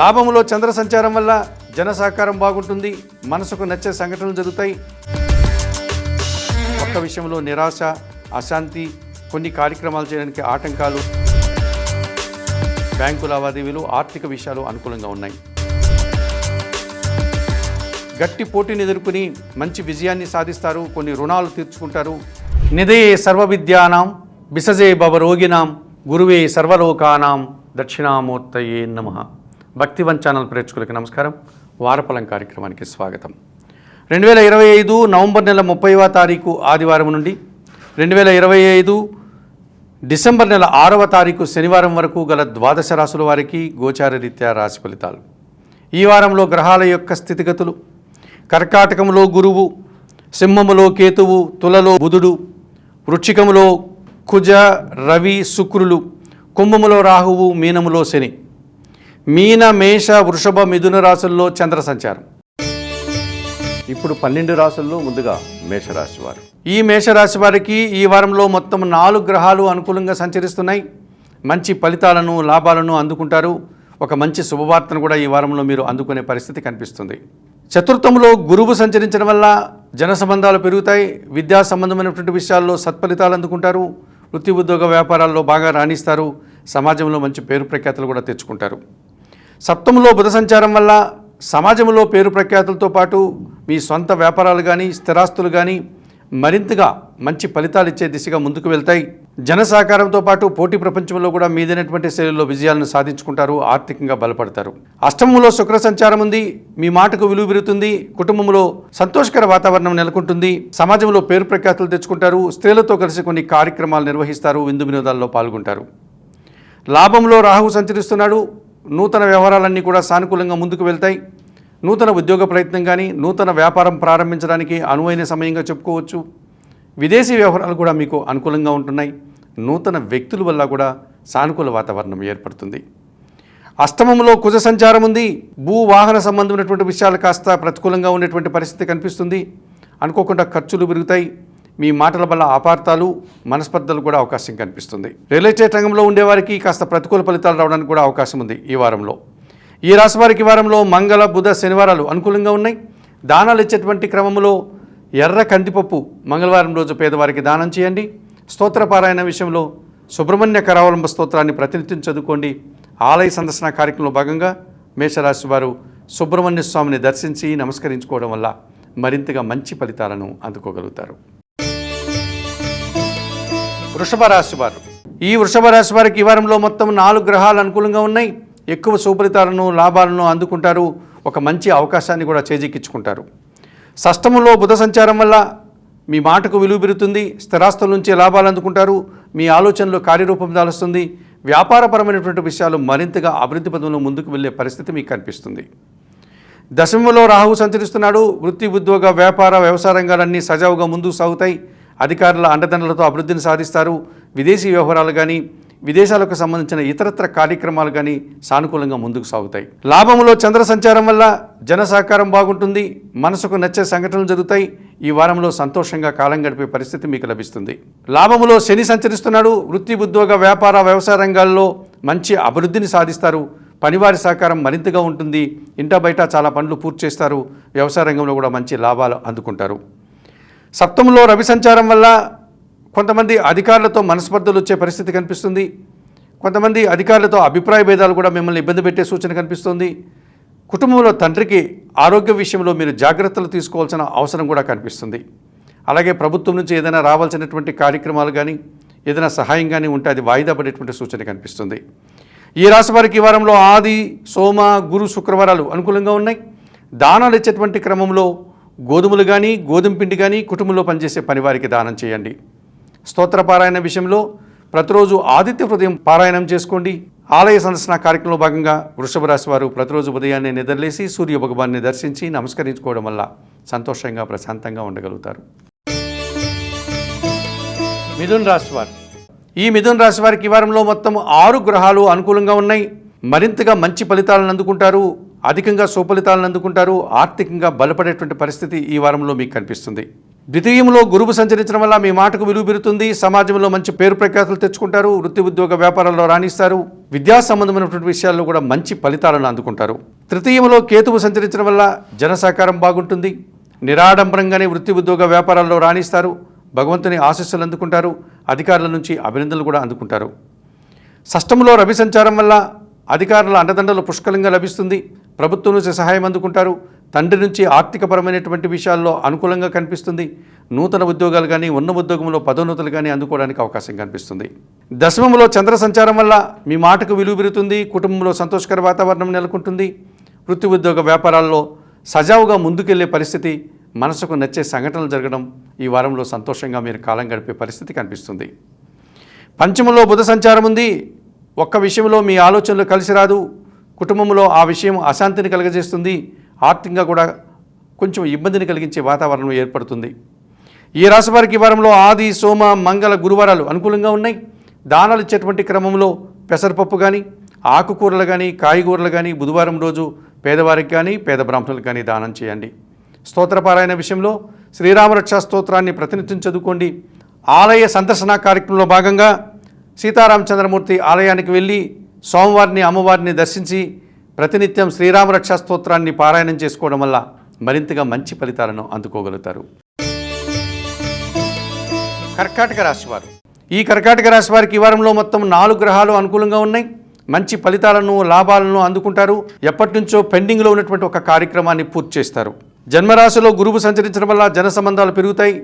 లాభములో చంద్ర సంచారం వల్ల జన సహకారం బాగుంటుంది మనసుకు నచ్చే సంఘటనలు జరుగుతాయి. ఒక్క విషయంలో నిరాశ అశాంతి కొన్ని కార్యక్రమాలు చేయడానికి ఆటంకాలు బ్యాంకు లావాదేవీలు ఆర్థిక విషయాలు అనుకూలంగా ఉన్నాయి. గట్టి పోటీని ఎదుర్కొని మంచి విజయాన్ని సాధిస్తారు కొన్ని రుణాలు తీర్చుకుంటారు. నిధయే సర్వవిద్యానాం బిసజే భవరోగినాం గురువే సర్వలోకానాం దక్షిణామూర్తయే నమ. భక్తివన్ ఛానల్ ప్రేక్షకులకి నమస్కారం. వారఫలం కార్యక్రమానికి స్వాగతం. రెండు వేల ఇరవై ఐదు నవంబర్ నెల ముప్పైవ తారీఖు ఆదివారం నుండి రెండు వేల ఇరవై ఐదు డిసెంబర్ నెల ఆరవ తారీఖు శనివారం వరకు గల ద్వాదశ రాసుల వారికి గోచారరీత్యా రాశి ఫలితాలు. ఈ వారంలో గ్రహాల యొక్క స్థితిగతులు కర్కాటకంలో గురువు సింహములో కేతువు తులలో బుధుడు వృచ్చికములో కుజ రవి శుక్రులు కుంభములో రాహువు మీనములో శని. మీన మేష వృషభ మిథున రాశుల్లో చంద్ర సంచారం ఇప్పుడు పన్నెండు రాశుల్లో ముందుగా మేషరాశి వారు. ఈ మేషరాశి వారికి ఈ వారంలో మొత్తం నాలుగు గ్రహాలు అనుకూలంగా సంచరిస్తున్నాయి. మంచి ఫలితాలను లాభాలను అందుకుంటారు. ఒక మంచి శుభవార్తను కూడా ఈ వారంలో మీరు అందుకునే పరిస్థితి కనిపిస్తుంది. చతుర్థంలో గురువు సంచరించడం వల్ల జన సంబంధాలు పెరుగుతాయి. విద్యా సంబంధమైనటువంటి విషయాల్లో సత్ఫలితాలు అందుకుంటారు. వృత్తి ఉద్యోగ వ్యాపారాల్లో బాగా రాణిస్తారు. సమాజంలో మంచి పేరు ప్రఖ్యాతలు కూడా తెచ్చుకుంటారు. సప్తములో బుధ సంచారం వల్ల సమాజంలో పేరు ప్రఖ్యాతులతో పాటు మీ సొంత వ్యాపారాలు కానీ స్థిరాస్తులు కానీ మరింతగా మంచి ఫలితాలు ఇచ్చే దిశగా ముందుకు వెళ్తాయి. జన సహకారంతో పాటు పోటీ ప్రపంచంలో కూడా మీదైనటువంటి శైలిలో విజయాలను సాధించుకుంటారు ఆర్థికంగా బలపడతారు. అష్టమంలో శుక్ర సంచారం ఉంది మీ మాటకు విలువ పెరుగుతుంది కుటుంబంలో సంతోషకర వాతావరణం నెలకొంటుంది సమాజంలో పేరు ప్రఖ్యాతులు తెచ్చుకుంటారు స్త్రీలతో కలిసి కొన్ని కార్యక్రమాలు నిర్వహిస్తారు విందు వినోదాల్లో పాల్గొంటారు. లాభంలో రాహు సంచరిస్తున్నాడు నూతన వ్యవహారాలన్నీ కూడా సానుకూలంగా ముందుకు వెళ్తాయి. నూతన ఉద్యోగ ప్రయత్నం కానీ నూతన వ్యాపారం ప్రారంభించడానికి అనువైన సమయంగా చెప్పుకోవచ్చు. విదేశీ వ్యవహారాలు కూడా మీకు అనుకూలంగా ఉంటున్నాయి. నూతన వ్యక్తుల వల్ల కూడా సానుకూల వాతావరణం ఏర్పడుతుంది. అష్టమంలో కుజ సంచారం ఉంది. భూ వాహన సంబంధమైనటువంటి విషయాలు కాస్త ప్రతికూలంగా ఉండేటువంటి పరిస్థితి కనిపిస్తుంది. అనుకోకుండా ఖర్చులు పెరుగుతాయి. మీ మాటల వల్ల అపార్థాలు మనస్పర్ధలు కూడా అవకాశం కనిపిస్తుంది. రియల్ ఎస్టేట్ రంగంలో ఉండేవారికి కాస్త ప్రతికూల ఫలితాలు రావడానికి కూడా అవకాశం ఉంది ఈ వారంలో. ఈ రాశి వారికి ఈ వారంలో మంగళ బుధ శనివారాలు అనుకూలంగా ఉన్నాయి. దానాలు ఇచ్చేటువంటి క్రమంలో ఎర్ర కందిపప్పు మంగళవారం రోజు పేదవారికి దానం చేయండి. స్తోత్రపారాయణ విషయంలో సుబ్రహ్మణ్య కరావలంబ స్తోత్రాన్ని ప్రతినిత్యం చదువుకోండి. ఆలయ సందర్శన కార్యక్రమంలో భాగంగా మేషరాశి వారు సుబ్రహ్మణ్య స్వామిని దర్శించి నమస్కరించుకోవడం వల్ల మరింతగా మంచి ఫలితాలను అందుకోగలుగుతారు. వృషభ రాశి వారు. ఈ వృషభ రాశి వారికి ఈ వారంలో మొత్తం నాలుగు గ్రహాలు అనుకూలంగా ఉన్నాయి. ఎక్కువ సుఫలితాలను లాభాలను అందుకుంటారు. ఒక మంచి అవకాశాన్ని కూడా చేజిక్కించుకుంటారు. షష్టములో బుధ సంచారం వల్ల మీ మాటకు విలువ పెరుగుతుంది. స్థిరాస్తుల నుంచి లాభాలు అందుకుంటారు. మీ ఆలోచనలు కార్యరూపం దాలుస్తుంది. వ్యాపారపరమైనటువంటి విషయాలు మరింతగా అభివృద్ధి పదంలో ముందుకు వెళ్ళే పరిస్థితి మీకు కనిపిస్తుంది. దశమంలో రాహువు సంచరిస్తున్నాడు. వృత్తి ఉద్యోగ వ్యాపార వ్యవసాయ రంగాలన్నీ సజావుగా ముందుకు సాగుతాయి. అధికారుల అండదండలతో అభివృద్ధిని సాధిస్తారు. విదేశీ వ్యవహారాలు కానీ విదేశాలకు సంబంధించిన ఇతరత్ర కార్యక్రమాలు కానీ సానుకూలంగా ముందుకు సాగుతాయి. లాభములో చంద్ర సంచారం వల్ల జన సహకారం బాగుంటుంది. మనసుకు నచ్చే సంఘటనలు జరుగుతాయి. ఈ వారంలో సంతోషంగా కాలం గడిపే పరిస్థితి మీకు లభిస్తుంది. లాభములో శని సంచరిస్తున్నాడు. వృత్తి ఉద్యోగ వ్యాపార వ్యవసాయ రంగాల్లో మంచి అభివృద్ధిని సాధిస్తారు. పనివారి సహకారం మరింతగా ఉంటుంది. ఇంట బయట చాలా పనులు పూర్తి చేస్తారు. వ్యవసాయ రంగంలో కూడా మంచి లాభాలు అందుకుంటారు. సప్తంలో రవి సంచారం వల్ల కొంతమంది అధికారులతో మనస్పర్ధలు వచ్చే పరిస్థితి కనిపిస్తుంది. కొంతమంది అధికారులతో అభిప్రాయ భేదాలు కూడా మిమ్మల్ని ఇబ్బంది పెట్టే సూచన కనిపిస్తుంది. కుటుంబంలో తండ్రికి ఆరోగ్య విషయంలో మీరు జాగ్రత్తలు తీసుకోవాల్సిన అవసరం కూడా కనిపిస్తుంది. అలాగే ప్రభుత్వం నుంచి ఏదైనా రావాల్సినటువంటి కార్యక్రమాలు కానీ ఏదైనా సహాయం కానీ ఉంటే అది వాయిదా పడేటువంటి సూచన కనిపిస్తుంది. ఈ రాశి వారికి ఈ వారంలో ఆది సోమ గురు శుక్రవారాలు అనుకూలంగా ఉన్నాయి. దానాలు ఇచ్చేటువంటి క్రమంలో గోధుమలు కానీ గోధుమ పిండి కానీ కుటుంబంలో పనిచేసే పనివారికి దానం చేయండి. స్తోత్ర పారాయణ విషయంలో ప్రతిరోజు ఆదిత్య హృదయం పారాయణం చేసుకోండి. ఆలయ సందర్శన కార్యక్రమంలో భాగంగా వృషభ రాశి వారు ప్రతిరోజు ఉదయాన్నే నిద్రలేసి సూర్య భగవాన్ని దర్శించి నమస్కరించుకోవడం వల్ల సంతోషంగా ప్రశాంతంగా ఉండగలుగుతారు. మిథున్ రాశి వారు. ఈ మిథున్ రాశి వారికి వారంలో మొత్తం ఆరు గ్రహాలు అనుకూలంగా ఉన్నాయి. మరింతగా మంచి ఫలితాలను అందుకుంటారు. అధికంగా సుఫలితాలను అందుకుంటారు ఆర్థికంగా బలపడేటువంటి పరిస్థితి ఈ వారంలో మీకు కనిపిస్తుంది. ద్వితీయంలో గురువు సంచరించడం వల్ల మీ మాటకు విలువ పెరుగుతుంది సమాజంలో మంచి పేరు ప్రఖ్యాతులు తెచ్చుకుంటారు వృత్తి ఉద్యోగ వ్యాపారాల్లో రాణిస్తారు విద్యా సంబంధమైనటువంటి విషయాల్లో కూడా మంచి ఫలితాలను అందుకుంటారు. తృతీయంలో కేతువు సంచరించడం వల్ల జన సహకారం బాగుంటుంది నిరాడంబరంగానే వృత్తి ఉద్యోగ వ్యాపారాల్లో రాణిస్తారు భగవంతుని ఆశీస్సులు అందుకుంటారు అధికారుల నుంచి అభినందనలు కూడా అందుకుంటారు. షష్టంలో రవి సంచారం వల్ల అధికారుల అండదండలు పుష్కలంగా లభిస్తుంది ప్రభుత్వం నుంచి సహాయం అందుకుంటారు. తండ్రి నుంచి ఆర్థికపరమైనటువంటి విషయాల్లో అనుకూలంగా కనిపిస్తుంది. నూతన ఉద్యోగాలు కానీ ఉన్న ఉద్యోగంలో పదోన్నతులు కానీ అందుకోవడానికి అవకాశం కనిపిస్తుంది. దశమంలో చంద్ర సంచారం వల్ల మీ మాటకు విలువ పెరుగుతుంది. కుటుంబంలో సంతోషకర వాతావరణం నెలకొంటుంది. వృత్తి ఉద్యోగ వ్యాపారాల్లో సజావుగా ముందుకెళ్ళే పరిస్థితి మనసుకు నచ్చే సంఘటనలు జరగడం ఈ వారంలో సంతోషంగా మీరు కాలం గడిపే పరిస్థితి కనిపిస్తుంది. పంచమంలో బుధ సంచారం ఉంది. ఒక్క విషయంలో మీ ఆలోచనలు కలిసి రాదు. కుటుంబంలో ఆ విషయం అశాంతిని కలుగజేస్తుంది. ఆర్థికంగా కూడా కొంచెం ఇబ్బందిని కలిగించే వాతావరణం ఏర్పడుతుంది. ఈ రాశివారికి వారంలో ఆది సోమ మంగళ గురువారాలు అనుకూలంగా ఉన్నాయి. దానాలు ఇచ్చేటువంటి క్రమంలో పెసరపప్పు కానీ ఆకుకూరలు కానీ కాయగూరలు కానీ బుధవారం రోజు పేదవారికి కానీ పేద బ్రాహ్మణులకు కానీ దానం చేయండి. స్తోత్రపారాయణ విషయంలో శ్రీరామరక్ష స్తోత్రాన్ని ప్రతినిత్యం చదువుకోండి. ఆలయ సందర్శన కార్యక్రమంలో భాగంగా సీతారామచంద్రమూర్తి ఆలయానికి వెళ్ళి సోమవారిని అమ్మవారిని దర్శించి ప్రతినిత్యం శ్రీరామరక్షా స్తోత్రాన్ని పారాయణం చేసుకోవడం వల్ల మరింతగా మంచి ఫలితాలను అందుకోగలుగుతారు. కర్కాటక రాశివారు ఈ కర్కాటక రాశి వారికి ఈ వారంలో మొత్తం నాలుగు గ్రహాలు అనుకూలంగా ఉన్నాయి. మంచి ఫలితాలను లాభాలను అందుకుంటారు. ఎప్పటి నుంచో పెండింగ్లో ఉన్నటువంటి ఒక కార్యక్రమాన్ని పూర్తి చేస్తారు. జన్మరాశిలో గురువు సంచరించడం వల్ల జన సంబంధాలు పెరుగుతాయి.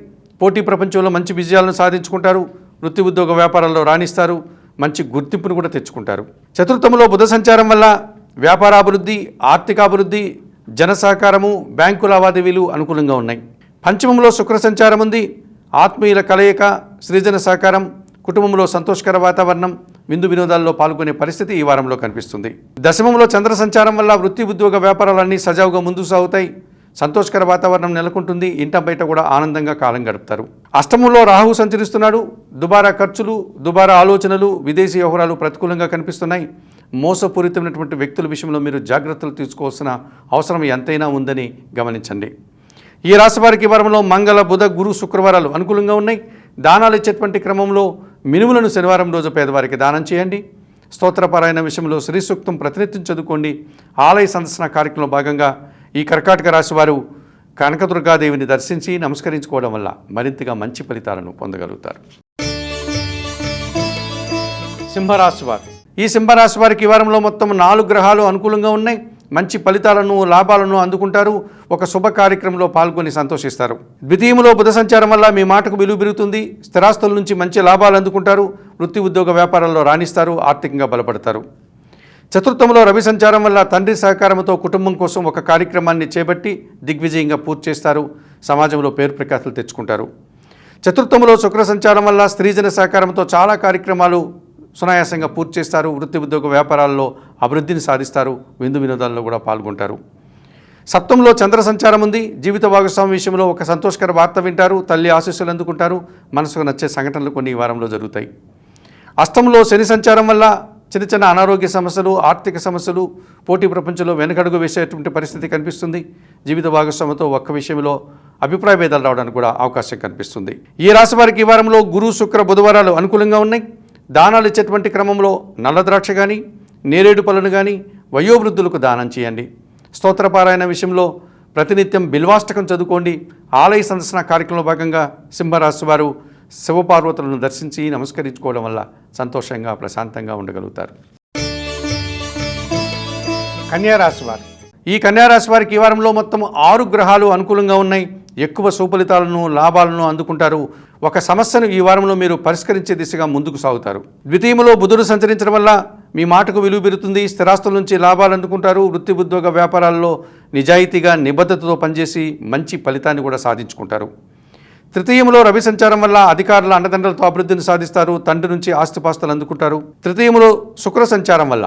పోటీ ప్రపంచంలో మంచి విజయాలను సాధించుకుంటారు. వృత్తి ఉద్యోగ వ్యాపారాల్లో రాణిస్తారు. మంచి గుర్తింపును కూడా తెచ్చుకుంటారు. చతుర్థంలో బుధ సంచారం వల్ల వ్యాపారాభివృద్ధి ఆర్థికాభివృద్ధి జన సహకారము బ్యాంకు లావాదేవీలు అనుకూలంగా ఉన్నాయి. పంచమంలో శుక్ర సంచారం ఉంది. ఆత్మీయుల కలయిక సృజన సహకారం కుటుంబంలో సంతోషకర వాతావరణం విందు వినోదాల్లో పాల్గొనే పరిస్థితి ఈ వారంలో కనిపిస్తుంది. దశమంలో చంద్ర సంచారం వల్ల వృత్తి ఉద్యోగ వ్యాపారాలన్నీ సజావుగా ముందుకు సాగుతాయి. సంతోషకర వాతావరణం నెలకొంటుంది. ఇంట బయట కూడా ఆనందంగా కాలం గడుపుతారు. అష్టమంలో రాహు సంచరిస్తున్నాడు. దుబారా ఖర్చులు దుబారా ఆలోచనలు విదేశీ వ్యవహారాలు ప్రతికూలంగా కనిపిస్తున్నాయి. మోసపూరితమైనటువంటి వ్యక్తుల విషయంలో మీరు జాగ్రత్తలు తీసుకోవాల్సిన అవసరం ఎంతైనా ఉందని గమనించండి. ఈ రాశి వారికి వారంలో మంగళ బుధ గురు శుక్రవారాలు అనుకూలంగా ఉన్నాయి. దానాలు ఇచ్చేటువంటి క్రమంలో మినుములను శనివారం రోజు పేదవారికి దానం చేయండి. స్తోత్రపారాయణ విషయంలో శ్రీ సూక్తం ప్రతినిత్యం చదువుకోండి. ఆలయ సందర్శన కార్యక్రమంలో భాగంగా ఈ కర్కాటక రాశివారు కనకదుర్గాదేవిని దర్శించి నమస్కరించుకోవడం వల్ల మరింతగా మంచి ఫలితాలను పొందగలుగుతారు. సింహరాశివారు ఈ సింహరాశి వారికి ఈ వారంలో మొత్తం నాలుగు గ్రహాలు అనుకూలంగా ఉన్నాయి. మంచి ఫలితాలను లాభాలను అందుకుంటారు. ఒక శుభ కార్యక్రమంలో పాల్గొని సంతోషిస్తారు. ద్వితీయంలో బుధ సంచారం వల్ల మీ మాటకు విలువ పెరుగుతుంది. స్థిరాస్తుల నుంచి మంచి లాభాలు అందుకుంటారు. వృత్తి ఉద్యోగ వ్యాపారాల్లో రాణిస్తారు. ఆర్థికంగా బలపడతారు. చతుర్థంలో రవి సంచారం వల్ల తండ్రి సహకారంతో కుటుంబం కోసం ఒక కార్యక్రమాన్ని చేపట్టి దిగ్విజయంగా పూర్తి చేస్తారు. సమాజంలో పేరు ప్రఖ్యాతులు తెచ్చుకుంటారు. చతుర్థంలో శుక్ర సంచారం వల్ల స్త్రీజన సహకారంతో చాలా కార్యక్రమాలు సునాయాసంగా పూర్తి చేస్తారు. వృత్తి ఉద్యోగ వ్యాపారాల్లో అభివృద్ధిని సాధిస్తారు. విందు వినోదాల్లో కూడా పాల్గొంటారు. సప్తంలో చంద్ర సంచారం ఉంది. జీవిత భాగస్వామి విషయంలో ఒక సంతోషకర వార్త వింటారు. తల్లి ఆశీస్సులు అందుకుంటారు. మనసుకు నచ్చే సంఘటనలు కొన్ని ఈ వారంలో జరుగుతాయి. అష్టంలో శని సంచారం వల్ల చిన్న చిన్న అనారోగ్య సమస్యలు ఆర్థిక సమస్యలు పోటీ ప్రపంచంలో వెనకడుగు వేసేటువంటి పరిస్థితి కనిపిస్తుంది. జీవిత భాగస్వామితో ఒక్క విషయంలో అభిప్రాయ భేదాలు రావడానికి కూడా అవకాశం కనిపిస్తుంది. ఈ రాశి వారికి ఈ వారంలో గురు శుక్ర బుధవారాలు అనుకూలంగా ఉన్నాయి. దానాలు ఇచ్చేటువంటి క్రమంలో నల్ల ద్రాక్ష కానీ నేరేడు పళ్ళను కానీ వయోవృద్ధులకు దానం చేయండి. స్తోత్రపారాయణ విషయంలో ప్రతినిత్యం బిల్వాష్టకం చదువుకోండి. ఆలయ సందర్శన కార్యక్రమంలో భాగంగా సింహరాశి వారు శివపార్వతులను దర్శించి నమస్కరించుకోవడం వల్ల సంతోషంగా ప్రశాంతంగా ఉండగలుగుతారు. కన్యారాశి వారు. ఈ కన్యారాశి వారికి ఈ వారంలో మొత్తం ఆరు గ్రహాలు అనుకూలంగా ఉన్నాయి. ఎక్కువ సుఫలితాలను లాభాలను అందుకుంటారు. ఒక సమస్యను ఈ వారంలో మీరు పరిష్కరించే దిశగా ముందుకు సాగుతారు. ద్వితీయంలో బుధుడు సంచరించడం వల్ల మీ మాటకు విలువ పెరుగుతుంది. స్థిరాస్తుల నుంచి లాభాలు అందుకుంటారు. వృత్తి ఉద్యోగ వ్యాపారాల్లో నిజాయితీగా నిబద్ధతతో పనిచేసి మంచి ఫలితాన్ని కూడా సాధించుకుంటారు. తృతీయంలో రవి సంచారం వల్ల అధికారుల అండదండలతో అభివృద్ధిని సాధిస్తారు తండ్రి నుంచి ఆస్తిపాస్తులు అందుకుంటారు. తృతీయంలో శుక్ర సంచారం వల్ల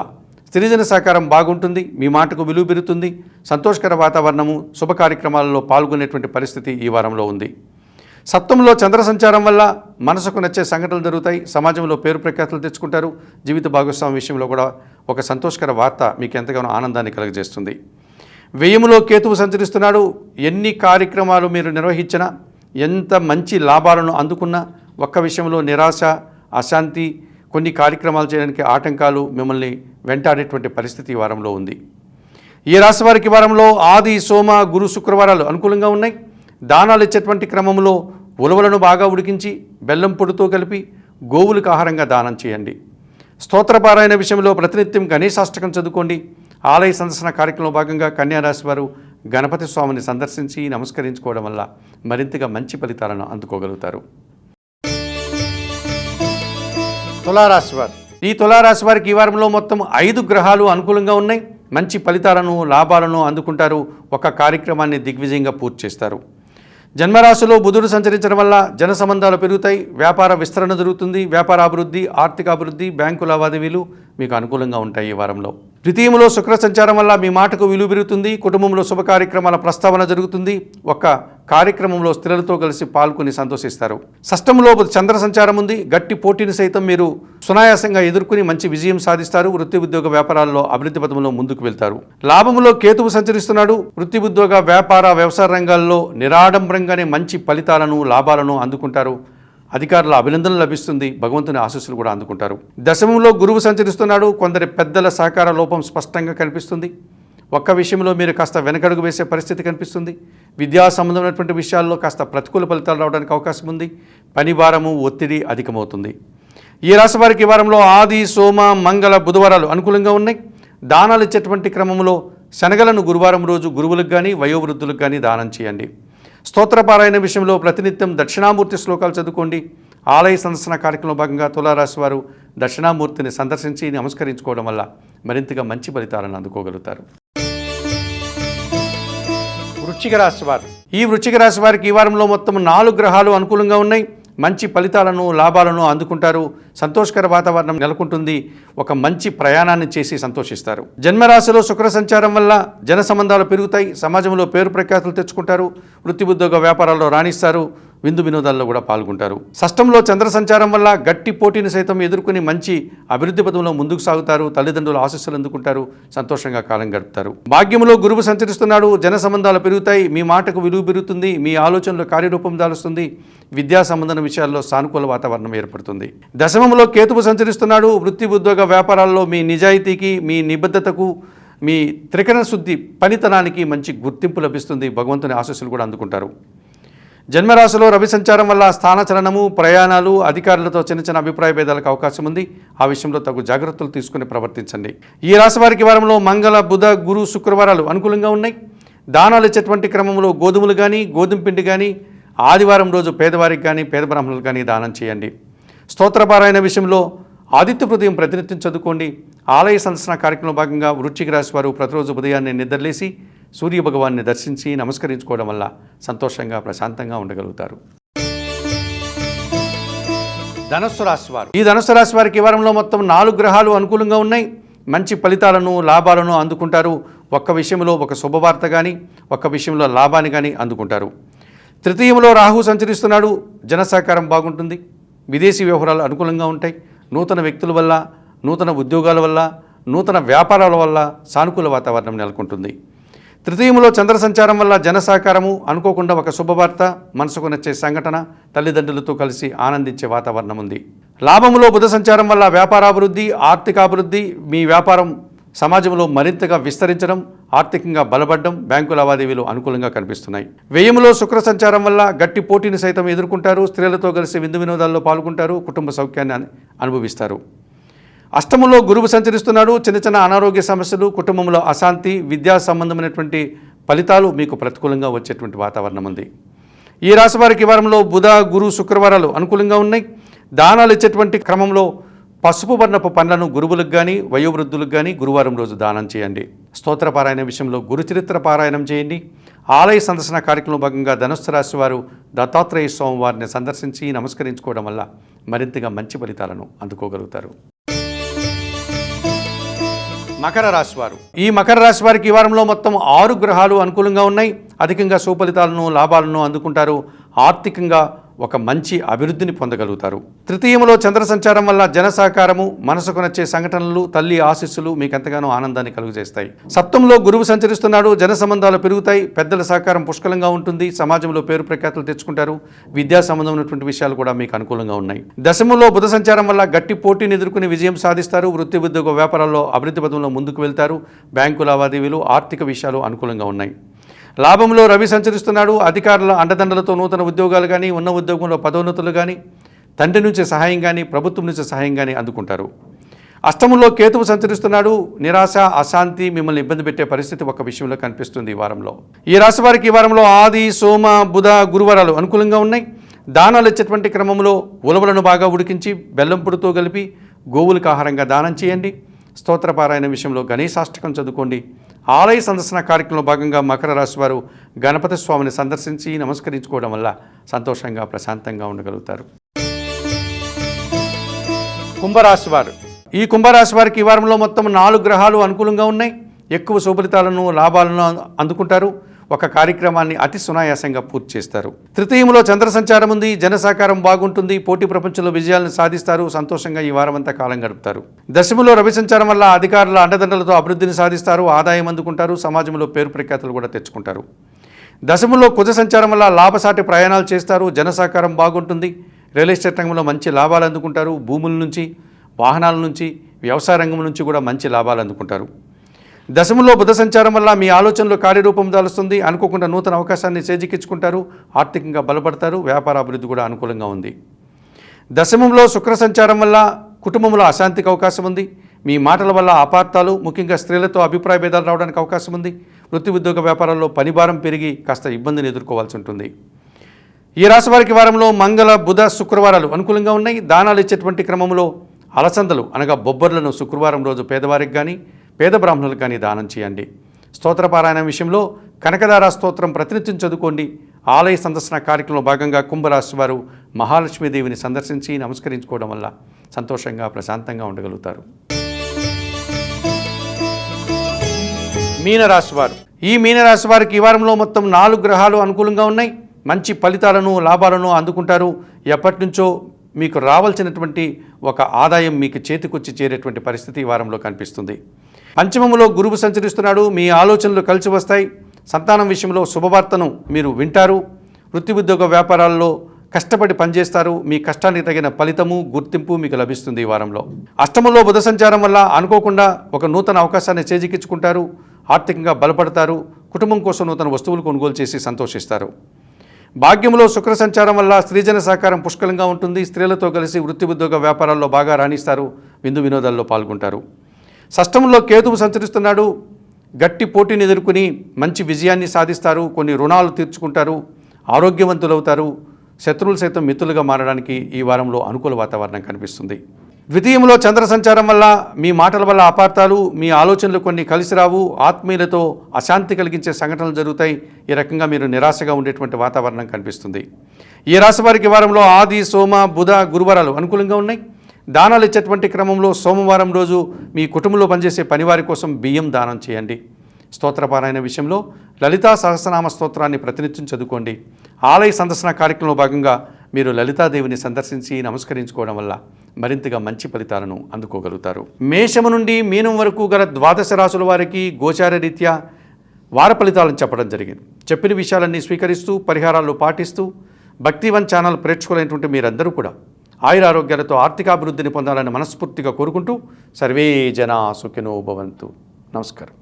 స్త్రీజన సహకారం బాగుంటుంది మీ మాటకు విలువ పెరుగుతుంది సంతోషకర వాతావరణము శుభ కార్యక్రమాలలో పాల్గొనేటువంటి పరిస్థితి ఈ వారంలో ఉంది. సప్తంలో చంద్ర సంచారం వల్ల మనసుకు నచ్చే సంఘటనలు జరుగుతాయి సమాజంలో పేరు ప్రఖ్యాతులు తెచ్చుకుంటారు. జీవిత భాగస్వామి విషయంలో కూడా ఒక సంతోషకర వార్త మీకు ఎంతగానో ఆనందాన్ని కలుగజేస్తుంది. వ్యయములో కేతువు సంచరిస్తున్నాడు ఎన్ని కార్యక్రమాలు మీరు నిర్వహించినా ఎంత మంచి లాభాలను అందుకున్నా ఒక్క విషయంలో నిరాశ అశాంతి కొన్ని కార్యక్రమాలు చేయడానికి ఆటంకాలు మిమ్మల్ని వెంటాడేటువంటి పరిస్థితి ఈ వారంలో ఉంది. ఈ రాశి వారికి వారంలో ఆది సోమ గురు శుక్రవారాలు అనుకూలంగా ఉన్నాయి. దానాలు ఇచ్చేటువంటి క్రమంలో ఉలవలను బాగా ఉడికించి బెల్లం పొడితో కలిపి గోవులకు ఆహారంగా దానం చేయండి. స్తోత్రపారాయణ విషయంలో ప్రతినిత్యం గణేశాష్టకం చదువుకోండి. ఆలయ సందర్శన కార్యక్రమంలో భాగంగా కన్యారాశి వారు గణపతి స్వామిని సందర్శించి నమస్కరించుకోవడం వల్ల మరింతగా మంచి ఫలితాలను అందుకోగలుగుతారు. తులారాశి వారు. ఈ తులారాశి వారికి ఈ వారంలో మొత్తం ఐదు గ్రహాలు అనుకూలంగా ఉన్నాయి. మంచి ఫలితాలను లాభాలను అందుకుంటారు. ఒక కార్యక్రమాన్ని దిగ్విజయంగా పూర్తి చేస్తారు. జన్మరాశిలో బుధుడు సంచరించడం వల్ల జన సంబంధాలు పెరుగుతాయి. వ్యాపార విస్తరణ జరుగుతుంది. వ్యాపార అభివృద్ధి ఆర్థిక అభివృద్ధి బ్యాంకు లావాదేవీలు మీకు అనుకూలంగా ఉంటాయి ఈ వారంలో. ద్వితీయంలో శుక్ర సంచారం వల్ల మీ మాటకు విలువ పెరుగుతుంది కుటుంబంలో శుభ కార్యక్రమాల ప్రస్తావన జరుగుతుంది ఒక కార్యక్రమంలో స్త్రీలతో కలిసి పాల్గొని సంతోషిస్తారు. షష్టంలో చంద్ర సంచారం ఉంది గట్టి పోటీని సైతం మీరు సునాయాసంగా ఎదుర్కొని మంచి విజయం సాధిస్తారు వృత్తి ఉద్యోగ వ్యాపారాల్లో అభివృద్ధి పథంలో ముందుకు వెళ్తారు. లాభంలో కేతువు సంచరిస్తున్నాడు వృత్తి ఉద్యోగ వ్యాపార వ్యవసాయ రంగాల్లో నిరాడంబరంగానే మంచి ఫలితాలను లాభాలను అందుకుంటారు. అధికారుల అభినందనలు లభిస్తుంది. భగవంతుని ఆశీస్సులు కూడా అందుకుంటారు. దశమంలో గురువు సంచరిస్తున్నాడు. కొందరి పెద్దల సహకార లోపం స్పష్టంగా కనిపిస్తుంది. ఒక్క విషయంలో మీరు కాస్త వెనకడుగు వేసే పరిస్థితి కనిపిస్తుంది. విద్యా సంబంధమైనటువంటి విషయాల్లో కాస్త ప్రతికూల ఫలితాలు రావడానికి అవకాశం ఉంది. పని భారము ఒత్తిడి అధికమవుతుంది. ఈ రాశి వారికి వారంలో ఆది సోమ మంగళ బుధవారాలు అనుకూలంగా ఉన్నాయి. దానాలు ఇచ్చేటువంటి క్రమంలో శనగలను గురువారం రోజు గురువులకు కానీ వయోవృద్ధులకు కానీ దానం చేయండి. స్తోత్రపారాయణ విషయంలో ప్రతినిత్యం దక్షిణామూర్తి శ్లోకాలు చదువుకోండి. ఆలయ సందర్శన కార్యక్రమంలో భాగంగా తులారాశి వారు దక్షిణామూర్తిని సందర్శించి నమస్కరించుకోవడం వల్ల మరింతగా మంచి ఫలితాలను అందుకోగలుగుతారు. వృశ్చిక రాశి వారు. ఈ వృశ్చిక రాశి వారికి ఈ వారంలో మొత్తం నాలుగు గ్రహాలు అనుకూలంగా ఉన్నాయి. మంచి ఫలితాలను లాభాలను అందుకుంటారు. సంతోషకర వాతావరణం నెలకొంటుంది. ఒక మంచి ప్రయాణాన్ని చేసి సంతోషిస్తారు. జన్మరాశిలో శుక్ర సంచారం వల్ల జన సంబంధాలు పెరుగుతాయి. సమాజంలో పేరు ప్రఖ్యాతులు తెచ్చుకుంటారు. వృత్తి ఉద్యోగ వ్యాపారాల్లో రాణిస్తారు. విందు వినోదాల్లో కూడా పాల్గొంటారు. షష్టంలో చంద్ర సంచారం వల్ల గట్టి పోటీని సైతం ఎదుర్కొని మంచి అభివృద్ధి పదంలో ముందుకు సాగుతారు. తల్లిదండ్రుల ఆశస్సులు అందుకుంటారు. సంతోషంగా కాలం గడుపుతారు. భాగ్యంలో గురువు సంచరిస్తున్నాడు. జన సంబంధాలు పెరుగుతాయి. మీ మాటకు విలువ పెరుగుతుంది. మీ ఆలోచనలో కార్యరూపం దాలుస్తుంది. విద్యా సంబంధన విషయాల్లో సానుకూల వాతావరణం ఏర్పడుతుంది. దశమంలో కేతువు సంచరిస్తున్నాడు. వృత్తి ఉద్యోగ వ్యాపారాల్లో మీ నిజాయితీకి మీ నిబద్ధతకు మీ త్రికరణ శుద్ధి పనితనానికి మంచి గుర్తింపు లభిస్తుంది. భగవంతుని ఆశస్సులు కూడా అందుకుంటారు. జన్మరాశిలో రవి సంచారం వల్ల స్థానచలనము ప్రయాణాలు అధికారులతో చిన్న చిన్న అభిప్రాయ భేదాలకు అవకాశం ఉంది. ఆ విషయంలో తగు జాగ్రత్తలు తీసుకుని ప్రవర్తించండి. ఈ రాశి వారికి వారంలో మంగళ బుధ గురు శుక్రవారాలు అనుకూలంగా ఉన్నాయి. దానాలు ఇచ్చేటువంటి క్రమంలో గోధుమలు కానీ గోధుమ పిండి కానీ ఆదివారం రోజు పేదవారికి కానీ పేద బ్రాహ్మణులకు కానీ దానం చేయండి. స్తోత్రపారాయణ విషయంలో ఆదిత్య హృదయం ప్రతినిత్యం చదువుకోండి. ఆలయ సందర్శన కార్యక్రమంలో భాగంగా వృశ్చిక రాశి వారు ప్రతిరోజు ఉదయాన్నే నిద్రలేసి సూర్య భగవాన్ని దర్శించి నమస్కరించుకోవడం వల్ల సంతోషంగా ప్రశాంతంగా ఉండగలుగుతారు. ధనస్సు రాశి వారు. ఈ ధనస్సు రాశి వారికి వారంలో మొత్తం నాలుగు గ్రహాలు అనుకూలంగా ఉన్నాయి. మంచి ఫలితాలను లాభాలను అందుకుంటారు. ఒక్క విషయంలో ఒక శుభవార్త కానీ ఒక్క విషయంలో లాభాన్ని కానీ అందుకుంటారు. తృతీయంలో రాహు సంచరిస్తున్నాడు. జన సహకారం బాగుంటుంది. విదేశీ వ్యవహారాలు అనుకూలంగా ఉంటాయి. నూతన వ్యక్తుల వల్ల నూతన ఉద్యోగాల వల్ల నూతన వ్యాపారాల వల్ల సానుకూల వాతావరణం నెలకొంటుంది. తృతీయంలో చంద్ర సంచారం వల్ల జన సహకారము అనుకోకుండా ఒక శుభవార్త మనసుకు నచ్చే సంఘటన తల్లిదండ్రులతో కలిసి ఆనందించే వాతావరణం ఉంది లాభములో బుధ సంచారం వల్ల వ్యాపారాభివృద్ధి ఆర్థికాభివృద్ధి మీ వ్యాపారం సమాజంలో మరింతగా విస్తరించడం ఆర్థికంగా బలపడడం బ్యాంకు లావాదేవీలు అనుకూలంగా కనిపిస్తున్నాయి. వ్యయంలో శుక్ర సంచారం వల్ల గట్టి పోటీని సైతం ఎదుర్కొంటారు స్త్రీలతో కలిసి విందు వినోదాల్లో పాల్గొంటారు కుటుంబ సౌఖ్యాన్ని అనుభవిస్తారు. అష్టమంలో గురువు సంచరిస్తున్నాడు. చిన్న చిన్న అనారోగ్య సమస్యలు కుటుంబంలో అశాంతి విద్యా సంబంధమైనటువంటి ఫలితాలు మీకు ప్రతికూలంగా వచ్చేటువంటి వాతావరణం ఉంది. ఈ రాశి వారికి వారంలో బుధ గురు శుక్రవారాలు అనుకూలంగా ఉన్నాయి. దానాలు ఇచ్చేటువంటి క్రమంలో పసుపు వర్ణపు పండ్లను గురువులకు కానీ వయోవృద్ధులకు కానీ గురువారం రోజు దానం చేయండి. స్తోత్ర పారాయణ విషయంలో గురుచరిత్ర పారాయణం చేయండి. ఆలయ సందర్శన కార్యక్రమంలో భాగంగా ధనుస్సు రాశి వారు దత్తాత్రేయ స్వామి వారిని సందర్శించి నమస్కరించుకోవడం వల్ల మరింతగా మంచి ఫలితాలను అందుకోగలుగుతారు. మకర రాశి వారు. ఈ మకర రాశి వారికి ఈ వారంలో మొత్తం ఆరు గ్రహాలు అనుకూలంగా ఉన్నాయి. అధికంగా సుఫలితాలను లాభాలను అందుకుంటారు. ఆర్థికంగా ఒక మంచి అభివృద్ధిని పొందగలుగుతారు. తృతీయంలో చంద్ర సంచారం వల్ల జన సహకారము మనసుకు నచ్చే సంఘటనలు తల్లి ఆశీస్సులు మీకు ఎంతగానో ఆనందాన్ని కలుగజేస్తాయి. సప్తంలో గురువు సంచరిస్తున్నాడు జన సంబంధాలు పెరుగుతాయి పెద్దల సహకారం పుష్కలంగా ఉంటుంది సమాజంలో పేరు ప్రఖ్యాతులు తెచ్చుకుంటారు విద్యా సంబంధమైనటువంటి విషయాలు కూడా మీకు అనుకూలంగా ఉన్నాయి. దశములో బుధ సంచారం వల్ల గట్టి పోటీని ఎదుర్కొని విజయం సాధిస్తారు వృత్తి ఉద్యోగ వ్యాపారాల్లో అభివృద్ధి పదంలో ముందుకు వెళ్తారు బ్యాంకు లావాదేవీలు ఆర్థిక విషయాలు అనుకూలంగా ఉన్నాయి. లాభంలో రవి సంచరిస్తున్నాడు. అధికారుల అండదండలతో నూతన ఉద్యోగాలు కానీ ఉన్న ఉద్యోగంలో పదోన్నతులు కానీ తండ్రి నుంచి సహాయం కానీ ప్రభుత్వం నుంచి సహాయం కానీ అందుకుంటారు. అష్టమంలో కేతువు సంచరిస్తున్నాడు. నిరాశ అశాంతి మిమ్మల్ని ఇబ్బంది పెట్టే పరిస్థితి ఒక విషయంలో కనిపిస్తుంది ఈ వారంలో. ఈ రాశి వారికి ఈ వారంలో ఆది సోమ బుధ గురువారాలు అనుకూలంగా ఉన్నాయి. దానాలు ఇచ్చేటువంటి క్రమంలో ఉలవలను బాగా ఉడికించి బెల్లం పొడితో కలిపి గోవులకు ఆహారంగా దానం చేయండి. స్తోత్రపారాయణ విషయంలో గణేశాష్టకం చదువుకోండి. ఆలయ సందర్శన కార్యక్రమంలో భాగంగా మకర రాశి వారు గణపతి స్వామిని సందర్శించి నమస్కరించుకోవడం వల్ల సంతోషంగా ప్రశాంతంగా ఉండగలుగుతారు. కుంభరాశి వారు. ఈ కుంభరాశి వారికి ఈ వారంలో మొత్తం నాలుగు గ్రహాలు అనుకూలంగా ఉన్నాయి. ఎక్కువ శుభలితాలను లాభాలను అందుకుంటారు. ఒక కార్యక్రమాన్ని అతి సునాయాసంగా పూర్తి చేస్తారు. తృతీయంలో చంద్ర సంచారం ఉంది జన సహకారం బాగుంటుంది పోటీ ప్రపంచంలో విజయాలను సాధిస్తారు సంతోషంగా ఈ వారమంతా కాలం గడుపుతారు. దశములో రవి సంచారం వల్ల అధికారుల అండదండలతో అభివృద్ధిని సాధిస్తారు ఆదాయం అందుకుంటారు సమాజంలో పేరు ప్రఖ్యాతులు కూడా తెచ్చుకుంటారు. దశములో కుజ సంచారం వల్ల లాభసాటి ప్రయాణాలు చేస్తారు జన సహకారం బాగుంటుంది రియల్ ఎస్టేట్ రంగంలో మంచి లాభాలు అందుకుంటారు భూముల నుంచి వాహనాల నుంచి వ్యవసాయ రంగం నుంచి కూడా మంచి లాభాలు అందుకుంటారు. దశములో బుధ సంచారం వల్ల మీ ఆలోచనలు కార్యరూపం దాలుస్తుంది. అనుకోకుండా నూతన అవకాశాన్ని చేజిక్కించుకుంటారు ఆర్థికంగా బలపడతారు. వ్యాపార అభివృద్ధి కూడా అనుకూలంగా ఉంది. దశమంలో శుక్ర సంచారం వల్ల కుటుంబంలో అశాంతికి అవకాశం ఉంది. మీ మాటల వల్ల అపార్థాలు ముఖ్యంగా స్త్రీలతో అభిప్రాయ భేదాలు రావడానికి అవకాశం ఉంది. వృత్తి ఉద్యోగ వ్యాపారాల్లో పనిభారం పెరిగి కాస్త ఇబ్బందిని ఎదుర్కోవాల్సి ఉంటుంది. ఈ రాశి వారికి వారంలో మంగళ బుధ శుక్రవారాలు అనుకూలంగా ఉన్నాయి. దానాలు ఇచ్చేటువంటి క్రమంలో అలసందలు అనగా బొబ్బర్లను శుక్రవారం రోజు పేదవారికి కానీ పేద బ్రాహ్మణులకు కానీ దానం చేయండి. స్తోత్రపారాయణ విషయంలో కనకదార స్తోత్రం ప్రతినిత్యం చదువుకోండి. ఆలయ సందర్శన కార్యక్రమంలో భాగంగా కుంభరాశి వారు మహాలక్ష్మీదేవిని సందర్శించి నమస్కరించుకోవడం వల్ల సంతోషంగా ప్రశాంతంగా ఉండగలుగుతారు. మీనరాశి వారు. ఈ మీనరాశి వారికి ఈ వారంలో మొత్తం నాలుగు గ్రహాలు అనుకూలంగా ఉన్నాయి. మంచి ఫలితాలను లాభాలను అందుకుంటారు. ఎప్పటి నుంచో మీకు రావాల్సినటువంటి ఒక ఆదాయం మీకు చేతికొచ్చి చేరేటువంటి పరిస్థితి ఈ వారంలో కనిపిస్తుంది. పంచమములో గురువు సంచరిస్తున్నాడు మీ ఆలోచనలు కలిసి వస్తాయి. సంతానం విషయంలో శుభవార్తను మీరు వింటారు. వృత్తి ఉద్యోగ వ్యాపారాల్లో కష్టపడి పనిచేస్తారు. మీ కష్టానికి తగిన ఫలితము గుర్తింపు మీకు లభిస్తుంది ఈ వారంలో. అష్టమంలో బుధ సంచారం వల్ల అనుకోకుండా ఒక నూతన అవకాశాన్ని చేజిక్కించుకుంటారు. ఆర్థికంగా బలపడతారు. కుటుంబం కోసం నూతన వస్తువులు కొనుగోలు చేసి సంతోషిస్తారు. భాగ్యంలో శుక్ర సంచారం వల్ల స్త్రీజన సహకారం పుష్కలంగా ఉంటుంది. స్త్రీలతో కలిసి వృత్తి ఉద్యోగ వ్యాపారాల్లో బాగా రాణిస్తారు. విందు వినోదాల్లో పాల్గొంటారు. షష్టంలో కేతువు సంచరిస్తున్నాడు. గట్టి పోటీని ఎదుర్కొని మంచి విజయాన్ని సాధిస్తారు. కొన్ని రుణాలు తీర్చుకుంటారు. ఆరోగ్యవంతులవుతారు. శత్రువులు సైతం మిత్రులుగా మారడానికి ఈ వారంలో అనుకూల వాతావరణం కనిపిస్తుంది. ద్వితీయంలో చంద్ర సంచారం వల్ల మీ మాటల వల్ల అపార్థాలు మీ ఆలోచనలు కొన్ని కలిసి రావు. ఆత్మీయులతో అశాంతి కలిగించే సంఘటనలు జరుగుతాయి. ఈ రకంగా మీరు నిరాశగా ఉండేటువంటి వాతావరణం కనిపిస్తుంది. ఈ రాశి వారికి వారంలో ఆది సోమ బుధ గురువారాలు అనుకూలంగా ఉన్నాయి. దానాలు ఇచ్చేటువంటి క్రమంలో సోమవారం రోజు మీ కుటుంబంలో పనిచేసే పనివారి కోసం బియ్యం దానం చేయండి. స్తోత్రపారాయణ విషయంలో లలితా సహస్రనామ స్తోత్రాన్ని ప్రతినిత్యం చదువుకోండి. ఆలయ సందర్శన కార్యక్రమంలో భాగంగా మీరు లలితాదేవిని సందర్శించి నమస్కరించుకోవడం వల్ల మరింతగా మంచి ఫలితాలను అందుకోగలుగుతారు. మేషము నుండి మీనం వరకు గల ద్వాదశ రాసుల వారికి గోచార రీత్యా వార ఫలితాలను చెప్పడం జరిగింది. చెప్పిన విషయాలన్నీ స్వీకరిస్తూ పరిహారాలు పాటిస్తూ భక్తివన్ ఛానల్ ప్రేక్షకులైనటువంటి మీరందరూ కూడా ఆయురారోగ్యాలతో ఆర్థికాభివృద్ధిని పొందాలని మనస్ఫూర్తిగా కోరుకుంటూ సర్వే జనా సుఖినో భవంతు. నమస్కారం.